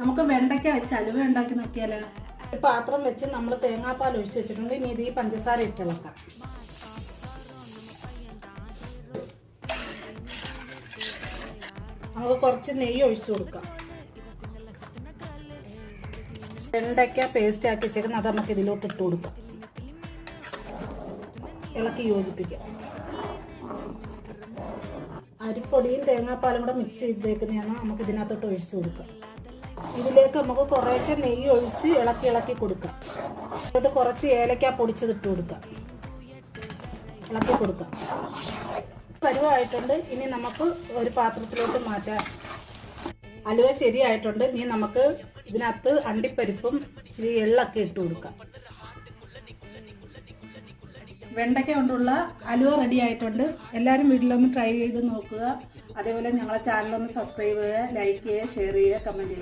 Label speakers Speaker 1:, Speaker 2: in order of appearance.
Speaker 1: നമുക്ക് വെണ്ടയ്ക്ക വെച്ച് അലുവ ഉണ്ടാക്കി നോക്കിയാലോ? ഒരു പാത്രം വെച്ച് നമ്മൾ തേങ്ങാപ്പാൽ ഒഴിച്ച് വെച്ചിട്ടുണ്ട്. ഇനി ഇത് ഈ പഞ്ചസാര ഇട്ടിളക്കാം നമുക്ക് കുറച്ച് നെയ്യ് ഒഴിച്ചു കൊടുക്കാം. വെണ്ടയ്ക്ക പേസ്റ്റ് ആക്കി വെച്ചേക്കുന്നത് അത് നമുക്ക് ഇതിലോട്ട് ഇട്ട് കൊടുക്കാം. ഇളക്കി യോജിപ്പിക്കാം. അരിപ്പൊടിയും തേങ്ങാപ്പാലും കൂടെ മിക്സ് ചെയ്തേക്കുന്നതാണ്. നമുക്ക് ഇതിനകത്തോട്ട് ഒഴിച്ചു കൊടുക്കാം. ഇതിലേക്ക് നമുക്ക് കുറേശ്ശെ നെയ്യ് ഒഴിച്ച് ഇളക്കി ഇളക്കി കൊടുക്കാം. എന്നിട്ട് കുറച്ച് ഏലക്ക പൊടിച്ചത് ഇട്ട് കൊടുക്കാം. ഇളക്കി കൊടുക്കാം. പരുവായിട്ടുണ്ട് ഇനി നമുക്ക് ഒരു പാത്രത്തിലോട്ട് മാറ്റാം. അലുവ ശരിയായിട്ടുണ്ട്. ഇനി നമുക്ക് ഇതിനകത്ത് അണ്ടിപ്പരിപ്പും ഇച്ചിരി എള്ളൊക്കെ ഇട്ട് കൊടുക്കാം. വെണ്ടയ്ക്ക കൊണ്ടുള്ള അലുവ റെഡി ആയിട്ടുണ്ട്. എല്ലാവരും വീട്ടിലൊന്ന് ട്രൈ ചെയ്ത് നോക്കുക. അതേപോലെ ഞങ്ങളെ ചാനലൊന്ന് സബ്സ്ക്രൈബ് ചെയ്യുക ലൈക്ക് ചെയ്യുക ഷെയർ ചെയ്യുക കമന്റ് ചെയ്യുക.